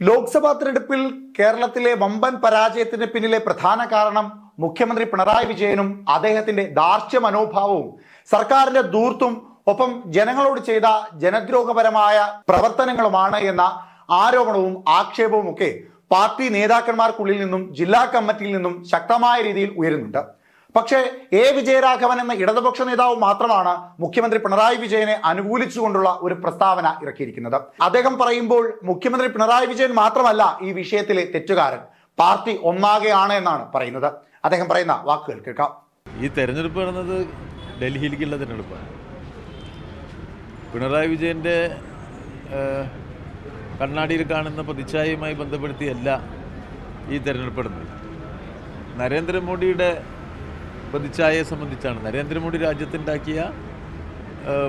ലോക്സഭാ തെരഞ്ഞെടുപ്പിൽ കേരളത്തിലെ വമ്പൻ പരാജയത്തിന് പിന്നിലെ പ്രധാന കാരണം മുഖ്യമന്ത്രി പിണറായി വിജയനും അദ്ദേഹത്തിന്റെ ദാർഷ്ട്യ മനോഭാവവും സർക്കാരിന്റെ ദൂർത്തും ഒപ്പം ജനങ്ങളോട് ചെയ്ത ജനദ്രോഹപരമായ പ്രവർത്തനങ്ങളുമാണ് എന്ന ആരോപണവും ആക്ഷേപവും ഒക്കെ പാർട്ടി നേതാക്കന്മാർക്കുള്ളിൽ നിന്നും ജില്ലാ കമ്മിറ്റിയിൽ നിന്നും ശക്തമായ രീതിയിൽ ഉയരുന്നുണ്ട്. പക്ഷേ എ വിജയരാഘവൻ എന്ന ഇടതുപക്ഷ നേതാവ് മാത്രമാണ് മുഖ്യമന്ത്രി പിണറായി വിജയനെ അനുകൂലിച്ചുകൊണ്ടുള്ള ഒരു പ്രസ്താവന ഇറക്കിയിരിക്കുന്നത്. അദ്ദേഹം പറയുമ്പോൾ മുഖ്യമന്ത്രി പിണറായി വിജയൻ മാത്രമല്ല ഈ വിഷയത്തിലെ തെറ്റുകാരൻ. പാർട്ടി ഒന്നാകെയാണ് എന്നാണ് പറയുന്നത്. അദ്ദേഹം പറയുന്ന വാക്കുകൾ കേൾക്കാം. ഈ തെരഞ്ഞെടുപ്പ് നടന്നത് ഡൽഹിയിലേക്കുള്ള തെരഞ്ഞെടുപ്പാണ്. പിണറായി വിജയന്റെ കണ്ണാടിയിൽ കാണുന്ന പ്രതിച്ഛായയുമായി ബന്ധപ്പെടുത്തിയല്ല ഈ തെരഞ്ഞെടുപ്പ് നടന്നത്. നരേന്ദ്രമോദിയുടെ പ്രതിച്ഛായയെ സംബന്ധിച്ചാണ്. നരേന്ദ്രമോദി രാജ്യത്തുണ്ടാക്കിയ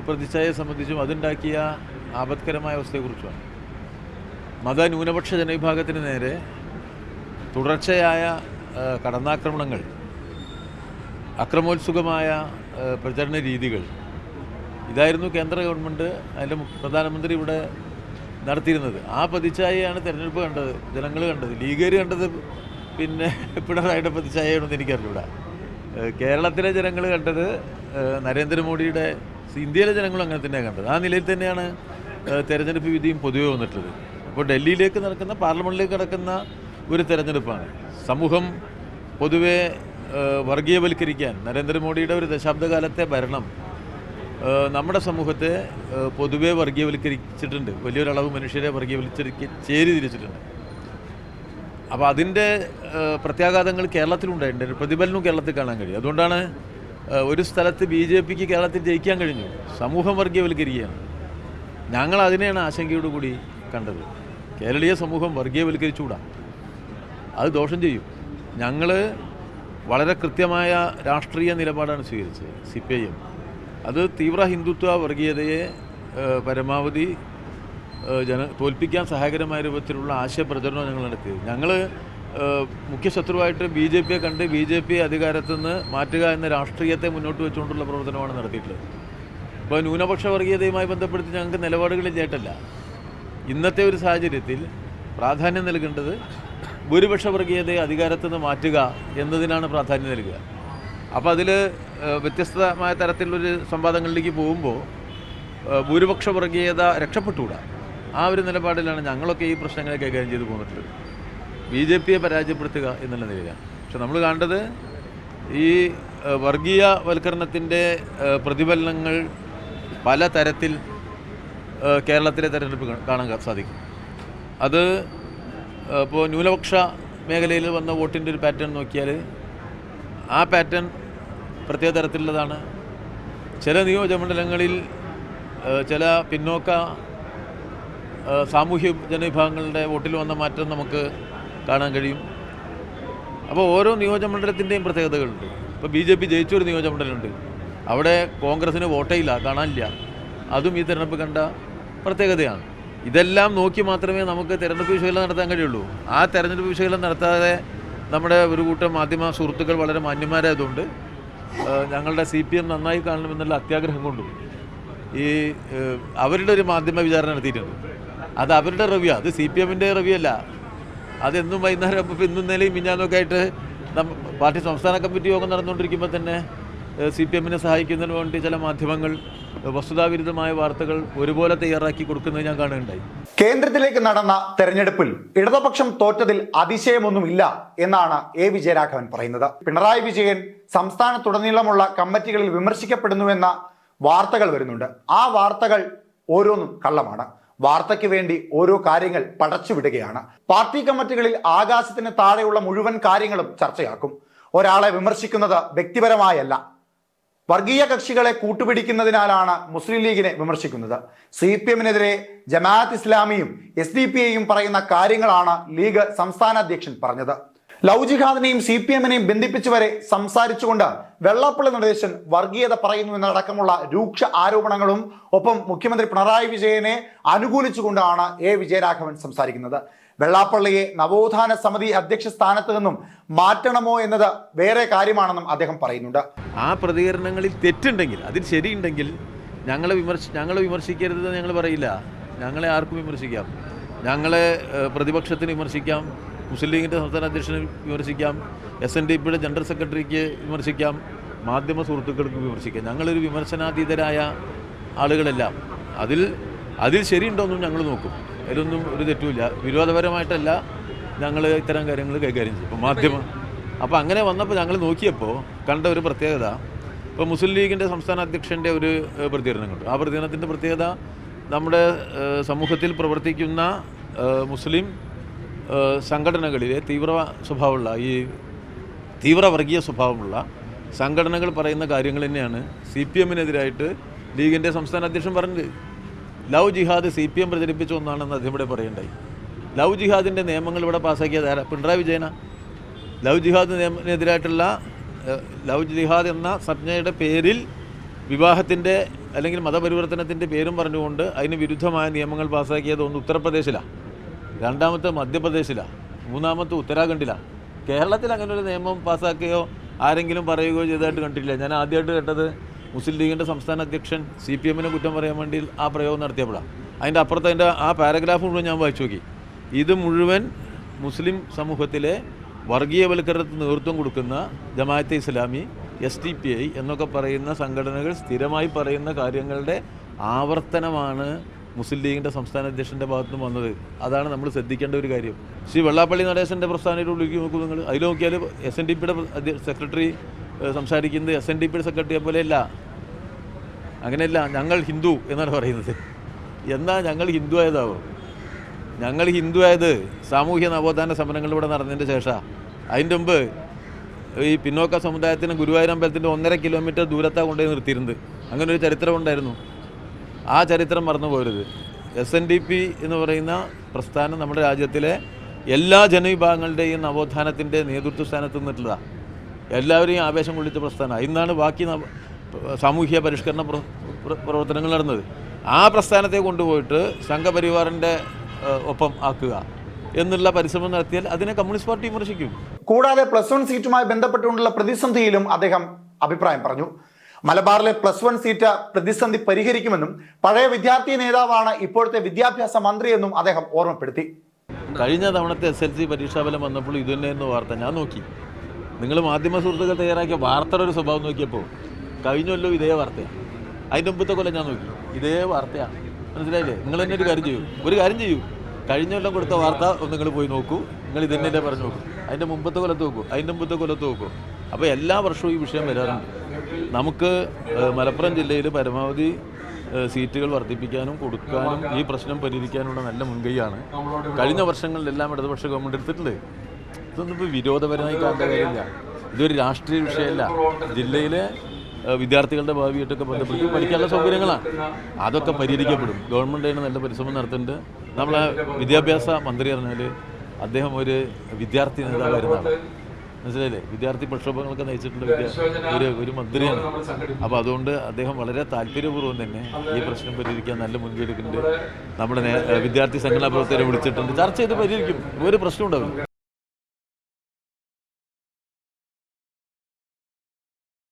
പ്രതിച്ഛായയെ സംബന്ധിച്ചും അതുണ്ടാക്കിയ ആപത്കരമായ അവസ്ഥയെക്കുറിച്ചുമാണ്. മത ന്യൂനപക്ഷ ജനവിഭാഗത്തിന് നേരെ തുടർച്ചയായ കടന്നാക്രമണങ്ങൾ അക്രമോത്സുകമായ പ്രചരണ രീതികൾ ഇതായിരുന്നു കേന്ദ്ര ഗവൺമെന്റ് അതിന്റെ പ്രധാനമന്ത്രി ഇവിടെ നടത്തിയിരുന്നത്. ആ പ്രതിച്ഛായയാണ് തിരഞ്ഞെടുപ്പ് കണ്ടത് ജനങ്ങൾ കണ്ടത് ലീഗുകാർ കണ്ടത് പിന്നെ പിണറായിയുടെ പ്രതിച്ഛായയാണെന്ന് എനിക്കറിഞ്ഞൂടാ. കേരളത്തിലെ ജനങ്ങൾ കണ്ടത് നരേന്ദ്രമോദിയുടെ ഇന്ത്യയിലെ ജനങ്ങളും അങ്ങനെ തന്നെയാണ് കണ്ടത്. ആ നിലയിൽ തന്നെയാണ് തെരഞ്ഞെടുപ്പ് വിധിയും പൊതുവെ വന്നിട്ടുള്ളത്. അപ്പോൾ ഡൽഹിയിലേക്ക് നടക്കുന്ന പാർലമെന്റിലേക്ക് നടക്കുന്ന ഒരു തെരഞ്ഞെടുപ്പാണ്. സമൂഹം പൊതുവെ വർഗീയവൽക്കരിക്കാൻ നരേന്ദ്രമോദിയുടെ ഒരു ദശാബ്ദകാലത്തെ ഭരണം നമ്മുടെ സമൂഹത്തെ പൊതുവെ വർഗീയവൽക്കരിച്ചിട്ടുണ്ട്. വലിയൊരളവ് മനുഷ്യരെ വർഗീയവൽക്കരിക്ക് ചേരി തിരിച്ചിട്ടുണ്ട് അപ്പോൾ അതിന്റെ പ്രത്യാഘാതങ്ങൾ കേരളത്തിലുണ്ടായിട്ടുണ്ട്. ഒരു പ്രതിഫലനവും കേരളത്തിൽ കാണാൻ കഴിയും. അതുകൊണ്ടാണ് ഒരു സ്ഥലത്ത് ബി ജെ പിക്ക് കേരളത്തിൽ ജയിക്കാൻ കഴിഞ്ഞു. സമൂഹം വർഗീയവൽക്കരിക്കുകയാണ് ഞങ്ങൾ അതിനെയാണ് ആശങ്കയോടുകൂടി കണ്ടത്. കേരളീയ സമൂഹം വർഗീയവൽക്കരിച്ചുകൂടാ അത് ദോഷം ചെയ്യും. ഞങ്ങൾ വളരെ കൃത്യമായ രാഷ്ട്രീയ നിലപാടാണ് സ്വീകരിച്ചത് സി പി ഐ എം. അത് തീവ്ര ഹിന്ദുത്വ വർഗീയതയെ പരമാവധി ജന തോൽപ്പിക്കാൻ സഹായകരമായ രൂപത്തിലുള്ള ആശയ ആശയപ്രചരണം ഞങ്ങൾ നടത്തി. ഞങ്ങൾ മുഖ്യ ശത്രുവായിട്ട് ബി ജെ പിയെ കണ്ട് ബി ജെ പി അധികാരത്തിൽ നിന്ന് മാറ്റുക എന്ന രാഷ്ട്രീയത്തെ മുന്നോട്ട് വെച്ചുകൊണ്ടുള്ള പ്രവർത്തനമാണ് നടത്തിയിട്ടുള്ളത്. ഇപ്പോൾ ന്യൂനപക്ഷ വർഗീയതയുമായി ബന്ധപ്പെടുത്തി ഞങ്ങൾക്ക് നിലപാടുകളിൽ ചേട്ടല്ല ഇന്നത്തെ ഒരു സാഹചര്യത്തിൽ പ്രാധാന്യം നൽകേണ്ടത് ഭൂരിപക്ഷ വർഗീയതയെ അധികാരത്തിൽ നിന്ന് മാറ്റുക എന്നതിനാണ് പ്രാധാന്യം നൽകുക. അപ്പോൾ അതിൽ വ്യത്യസ്തമായ തരത്തിലുള്ളൊരു സംവാദങ്ങളിലേക്ക് പോകുമ്പോൾ ഭൂരിപക്ഷ വർഗീയത രക്ഷപ്പെട്ടുകൂടാ. ആ ഒരു നിലപാടിലാണ് ഞങ്ങളൊക്കെ ഈ പ്രശ്നങ്ങളെ കൈകാര്യം ചെയ്തു പോന്നിട്ടുള്ളത്. ബി ജെ പിയെ പരാജയപ്പെടുത്തുക എന്നുള്ള നിലയിലാണ്. പക്ഷെ നമ്മൾ കാണേണ്ടത് ഈ വർഗീയവൽക്കരണത്തിന്റെ പ്രതിഫലനങ്ങൾ പല തരത്തിൽ കേരളത്തിലെ തെരഞ്ഞെടുപ്പ് കാണാൻ സാധിക്കും. അത് ഇപ്പോൾ ന്യൂനപക്ഷ മേഖലയിൽ വന്ന വോട്ടിന്റെ ഒരു പാറ്റേൺ നോക്കിയാൽ ആ പാറ്റേൺ പ്രത്യേക തരത്തിലുള്ളതാണ്. ചില നിയോജകമണ്ഡലങ്ങളിൽ മണ്ഡലങ്ങളിൽ ചില പിന്നോക്ക സാമൂഹ്യ ജനവിഭാഗങ്ങളുടെ വോട്ടിൽ വന്ന മാറ്റം നമുക്ക് കാണാൻ കഴിയും. അപ്പോൾ ഓരോ നിയോജകമണ്ഡലത്തിന്റെയും പ്രത്യേകതകളുണ്ട്. ഇപ്പോൾ ബി ജെ പി ജയിച്ചൊരു നിയോജകമണ്ഡലമുണ്ട്. അവിടെ കോൺഗ്രസ്സിന് വോട്ടേയില്ല കാണാനില്ല. അതും ഈ തിരഞ്ഞെടുപ്പ് കണ്ട പ്രത്യേകതയാണ്. ഇതെല്ലാം നോക്കി മാത്രമേ നമുക്ക് തിരഞ്ഞെടുപ്പ് വിശകലനം നടത്താൻ കഴിയുള്ളൂ. ആ തിരഞ്ഞെടുപ്പ് വിശകലനം നടത്താതെ നമ്മുടെ ഒരു കൂട്ടം മാധ്യമ സുഹൃത്തുക്കൾ വളരെ മാന്യന്മാരായതുകൊണ്ട് ഞങ്ങളുടെ സി പി എം നന്നായി കാണണമെന്നുള്ള അത്യാഗ്രഹം കൊണ്ടും ഈ അവരുടെ ഒരു മാധ്യമ വിചാരണ നടത്തിയിട്ടുണ്ട്. അത് അവരുടെ റിവ്യൂ അത് സി പി എമ്മിന്റെ റിവ്യൂ അല്ല. അതെന്നും വൈകുന്നേരം അപ്പോൾ ഇന്നും നിലയും മിഞ്ഞാന്നൊക്കെ ആയിട്ട് പാർട്ടി സംസ്ഥാന കമ്മിറ്റി യോഗം നടന്നുകൊണ്ടിരിക്കുമ്പോൾ തന്നെ സി പി എമ്മിനെ സഹായിക്കുന്നതിന് വേണ്ടി ചില മാധ്യമങ്ങൾ വസ്തുതാവിരുദ്ധമായ വാർത്തകൾ ഒരുപോലെ തയ്യാറാക്കി കൊടുക്കുന്നത് ഞാൻ കാണുകയുണ്ടായി. കേന്ദ്രത്തിലേക്ക് നടന്ന തെരഞ്ഞെടുപ്പിൽ ഇടതുപക്ഷം തോറ്റതിൽ അതിശയമൊന്നുമില്ല എന്നാണ് എ. വിജയരാഘവൻ പറയുന്നത്. പിണറായി വിജയൻ സംസ്ഥാനത്തുടനീളമുള്ള കമ്മിറ്റികളിൽ വിമർശിക്കപ്പെടുന്നുവെന്ന വാർത്തകൾ വരുന്നുണ്ട്. ആ വാർത്തകൾ ഓരോന്നും കള്ളമാണ്. വാർത്തയ്ക്ക് വേണ്ടി ഓരോ കാര്യങ്ങൾ പടച്ചുവിടുകയാണ് പാർട്ടി കമ്മിറ്റികളിൽ ആകാശത്തിന് താഴെയുള്ള മുഴുവൻ കാര്യങ്ങളും ചർച്ചയാക്കും. ഒരാളെ വിമർശിക്കുന്നത് വ്യക്തിപരമായല്ല. വർഗീയ കക്ഷികളെ കൂട്ടുപിടിക്കുന്നതിനാലാണ് മുസ്ലിം ലീഗിനെ വിമർശിക്കുന്നത്. സി പി എമ്മിനെതിരെ ജമാഅത്ത് ഇസ്ലാമിയും എസ് ഡി പി ഐയും പറയുന്ന കാര്യങ്ങളാണ് ലീഗ് സംസ്ഥാന അധ്യക്ഷൻ പറഞ്ഞത്. ലവ് ജിഹാദിനെയും സി പി എമ്മിനെയും ബന്ധിപ്പിച്ചു വരെ സംസാരിച്ചുകൊണ്ട് വെള്ളാപ്പള്ളി നടേശൻ വർഗീയത പറയുന്നു എന്നടക്കമുള്ള രൂക്ഷ ആരോപണങ്ങളും ഒപ്പം മുഖ്യമന്ത്രി പിണറായി വിജയനെ അനുകൂലിച്ചുകൊണ്ടാണ് എ വിജയരാഘവൻ സംസാരിക്കുന്നത്. വെള്ളാപ്പള്ളിയെ നവോത്ഥാന സമിതി അധ്യക്ഷ സ്ഥാനത്ത് നിന്നും മാറ്റണമോ എന്നത് വേറെ കാര്യമാണെന്നും അദ്ദേഹം പറയുന്നുണ്ട്. ആ പ്രതികരണങ്ങളിൽ തെറ്റുണ്ടെങ്കിൽ അതിൽ ശരിയുണ്ടെങ്കിൽ ഞങ്ങളെ വിമർശ ഞങ്ങളെ വിമർശിക്കരുതെന്ന് ഞങ്ങൾ പറയില്ല. ഞങ്ങളെ ആർക്കും വിമർശിക്കാം. ഞങ്ങളെ പ്രതിപക്ഷത്തിന് വിമർശിക്കാം. മുസ്ലിം ലീഗിന്റെ സംസ്ഥാന അധ്യക്ഷനെ വിമർശിക്കാം. എസ് എൻ ഡി പിയുടെ ജനറൽ സെക്രട്ടറിക്ക് വിമർശിക്കാം. മാധ്യമ സുഹൃത്തുക്കൾക്ക് വിമർശിക്കാം. ഞങ്ങളൊരു വിമർശനാതീതരായ ആളുകളല്ല. അതിൽ അതിൽ ശരിയുണ്ടോന്നും ഞങ്ങൾ നോക്കും. അതിലൊന്നും ഒരു തെറ്റുമില്ല. വിരോധപരമായിട്ടല്ല ഞങ്ങൾ ഇത്തരം കാര്യങ്ങൾ കൈകാര്യം ചെയ്യും. ഇപ്പോൾ മാധ്യമം അപ്പോൾ അങ്ങനെ വന്നപ്പോൾ ഞങ്ങൾ നോക്കിയപ്പോൾ കണ്ട ഒരു പ്രത്യേകത ഇപ്പോൾ മുസ്ലിം ലീഗിന്റെ സംസ്ഥാന അധ്യക്ഷന്റെ ഒരു പ്രതികരണം ആ പ്രതികരണത്തിന്റെ പ്രത്യേകത നമ്മുടെ സമൂഹത്തിൽ പ്രവർത്തിക്കുന്ന മുസ്ലിം സംഘടനകളിലെ തീവ്ര സ്വഭാവമുള്ള ഈ തീവ്ര വർഗീയ സ്വഭാവമുള്ള സംഘടനകൾ പറയുന്ന കാര്യങ്ങൾ തന്നെയാണ് സി പി എമ്മിനെതിരായിട്ട് ലീഗിന്റെ സംസ്ഥാന അധ്യക്ഷൻ പറഞ്ഞത് love jihad C P M പ്രചരിപ്പിച്ച ഒന്നാണെന്ന് അദ്ദേഹം ഇവിടെ പറയണ്ടായി ലവ് ജിഹാദിന്റെ നിയമങ്ങൾ ഇവിടെ പാസ്സാക്കിയത് ആരാ? പിണറായി വിജയന. ലവ് ജിഹാദ് നിയമത്തിനെതിരായിട്ടുള്ള ലവ് ജിഹാദ് എന്ന സംജ്ഞയുടെ പേരിൽ വിവാഹത്തിന്റെ അല്ലെങ്കിൽ മതപരിവർത്തനത്തിന്റെ പേരും പറഞ്ഞുകൊണ്ട് അതിന് വിരുദ്ധമായ നിയമങ്ങൾ പാസ്സാക്കിയത് ഒന്ന് ഉത്തർപ്രദേശിലാണ് രണ്ടാമത്തെ മധ്യപ്രദേശിലാണ് മൂന്നാമത്തെ ഉത്തരാഖണ്ഡിലാണ് കേരളത്തിൽ അങ്ങനെ ഒരു നിയമം പാസ്സാക്കുകയോ ആരെങ്കിലും പറയുകയോ ചെയ്തതായിട്ട് കണ്ടിട്ടില്ല. ഞാൻ ആദ്യമായിട്ട് കേട്ടത് മുസ്ലിം ലീഗിന്റെ സംസ്ഥാന അധ്യക്ഷൻ സി പി എമ്മിനെ കുറ്റം പറയാൻ വേണ്ടി ആ പ്രയോഗം നടത്തിയപ്പോഴാണ് അതിന്റെ അപ്പുറത്ത് അതിന്റെ ആ പാരഗ്രാഫ് മുഴുവൻ ഞാൻ വായിച്ചു നോക്കി. ഇത് മുഴുവൻ മുസ്ലിം സമൂഹത്തിലെ വർഗീയവൽക്കരണത്തിന് നേതൃത്വം കൊടുക്കുന്ന Jamaat-e Islami S T P I എന്നൊക്കെ പറയുന്ന സംഘടനകൾ സ്ഥിരമായി പറയുന്ന കാര്യങ്ങളുടെ ആവർത്തനമാണ് മുസ്ലിം ലീഗിന്റെ സംസ്ഥാന അധ്യക്ഷന്റെ ഭാഗത്തു നിന്ന് വന്നത്. അതാണ് നമ്മൾ ശ്രദ്ധിക്കേണ്ട ഒരു കാര്യം. ശ്രീ വെള്ളാപ്പള്ളി നടേശന്റെ പ്രസ്ഥാനമായിട്ട് ഉള്ളിലേക്ക് നോക്കൂ നിങ്ങൾ. അതിൽ നോക്കിയാൽ എസ് എൻ ഡി പിയുടെ സെക്രട്ടറി സംസാരിക്കുന്നത് എസ് എൻ ഡി പിയുടെ സെക്രട്ടറിയെ പോലെയല്ല. അങ്ങനെയല്ല ഞങ്ങൾ ഹിന്ദു എന്നാണ് പറയുന്നത്. എന്നാൽ ഞങ്ങൾ ഹിന്ദു ആയതാവും? ഞങ്ങൾ ഹിന്ദു ആയത് സാമൂഹ്യ നവോത്ഥാന സമരങ്ങളിലൂടെ നടന്നതിന്റെ ശേഷമാണ് അതിന്റെ മുമ്പ് ഈ പിന്നോക്ക സമുദായത്തിന് ഗുരുവായൂരമ്പലത്തിന്റെ ഒന്നര കിലോമീറ്റർ ദൂരത്താണ് കൊണ്ടുപോയി നിർത്തിയിരുന്നത്. അങ്ങനെ ഒരു ചരിത്രം ഉണ്ടായിരുന്നു ആ ചരിത്രം മറന്നു പോരുത് എസ് എൻ ഡി പി എന്ന് പറയുന്ന പ്രസ്ഥാനം നമ്മുടെ രാജ്യത്തിലെ എല്ലാ ജനവിഭാഗങ്ങളുടെയും നവോത്ഥാനത്തിന്റെ നേതൃത്വ സ്ഥാനത്ത് നിന്നിട്ടുള്ളതാണ് എല്ലാവരെയും ആവേശം കൊള്ളിച്ച പ്രസ്ഥാനമാണ് ഇന്നാണ് ബാക്കി സാമൂഹ്യ പരിഷ്കരണ പ്ര- പ്ര- പ്രവർത്തനങ്ങൾ നടന്നത്. ആ പ്രസ്ഥാനത്തെ കൊണ്ടുപോയിട്ട് സംഘപരിവാറിന്റെ ഒപ്പം ആക്കുക എന്നുള്ള പരിശ്രമം നടത്തിയാൽ അതിനെ കമ്മ്യൂണിസ്റ്റ് പാർട്ടി വിമർശിക്കും. കൂടാതെ പ്ലസ് വൺ സീറ്റുമായി ബന്ധപ്പെട്ടുകൊണ്ടുള്ള പ്രതിസന്ധിയിലും അദ്ദേഹം അഭിപ്രായം പറഞ്ഞു. മലബാറിലെ പ്ലസ് വൺ സീറ്റ് പ്രതിസന്ധി പരിഹരിക്കുമെന്നും പഴയ വിദ്യാർത്ഥി നേതാവാണ് ഇപ്പോഴത്തെ വിദ്യാഭ്യാസ മന്ത്രിയെന്നും അദ്ദേഹം ഓർമ്മപ്പെടുത്തി. കഴിഞ്ഞ തവണത്തെ എസ് എൽ സി പരീക്ഷാഫലം വന്നപ്പോൾ ഇത് തന്നെയായിരുന്നു വാർത്ത. ഞാൻ നോക്കി. നിങ്ങൾ മാധ്യമ സുഹൃത്തുക്കൾ തയ്യാറാക്കിയ വാർത്തയുടെ ഒരു സ്വഭാവം നോക്കിയപ്പോൾ കഴിഞ്ഞല്ലോ ഇതേ വാർത്തയാണ് അതിന്റെ മുമ്പത്തെ കൊല്ലം ഞാൻ നോക്കി. ഇതേ വാർത്തയാണ് മനസ്സിലായില്ലേ? നിങ്ങൾ തന്നെ ഒരു കാര്യം ചെയ്യൂ. ഒരു കാര്യം ചെയ്യൂ. കഴിഞ്ഞ കൊല്ലം കൊടുത്ത വാർത്ത നിങ്ങൾ പോയി നോക്കൂ. നിങ്ങൾ ഇതന്നെ തന്നെ പറഞ്ഞു നോക്കൂ. അതിന്റെ മുമ്പത്തെ കൊല്ലത്ത് നോക്കൂ. അതിന്റെ മുമ്പത്തെ കൊല്ലത്ത് നോക്കൂ. അപ്പോൾ എല്ലാ വർഷവും ഈ വിഷയം വരാറുണ്ട്. നമുക്ക് മലപ്പുറം ജില്ലയിൽ പരമാവധി സീറ്റുകൾ വർദ്ധിപ്പിക്കാനും കൊടുക്കാനും ഈ പ്രശ്നം പരിഹരിക്കാനുള്ള നല്ല മുൻകൈയാണ്. കഴിഞ്ഞ വർഷങ്ങളിലെല്ലാം ഇടതുപക്ഷ ഗവൺമെന്റ് എടുത്തിട്ടുണ്ട് ഇതൊന്നും ഇപ്പോൾ വിരോധപരമായി കാണേണ്ട കാര്യമില്ല. ഇതൊരു രാഷ്ട്രീയ വിഷയമല്ല. ജില്ലയിലെ വിദ്യാർത്ഥികളുടെ ഭാവിയായിട്ടൊക്കെ ബന്ധപ്പെട്ട് പഠിക്കാനുള്ള സൗകര്യങ്ങളാണ്. അതൊക്കെ പരിഹരിക്കപ്പെടും. ഗവൺമെന്റ് അതിന് നല്ല പരിശ്രമം നടത്തുന്നുണ്ട്. നമ്മളെ വിദ്യാഭ്യാസ മന്ത്രി പറഞ്ഞാൽ അദ്ദേഹം ഒരു വിദ്യാർത്ഥി നേതാവായിരുന്നാണ് മനസ്സിലായില്ലേ? വിദ്യാർത്ഥി പ്രക്ഷോഭങ്ങളൊക്കെ നയിച്ചിട്ടുള്ള ഒരു ഒരു മന്ത്രിയാണ്. അപ്പോൾ അതുകൊണ്ട് അദ്ദേഹം വളരെ താല്പര്യപൂർവം തന്നെ ഈ പ്രശ്നം പരിഹരിക്കാൻ നല്ല മുൻകൈ എടുക്കുന്നുണ്ട്. നമ്മുടെ വിദ്യാർത്ഥി സംഘടനാ പ്രവർത്തകരെ വിളിച്ചിട്ടുണ്ട്. ചർച്ച ചെയ്ത് പരിഹരിക്കും. ഒരു പ്രശ്നം ഉണ്ടാവില്ല.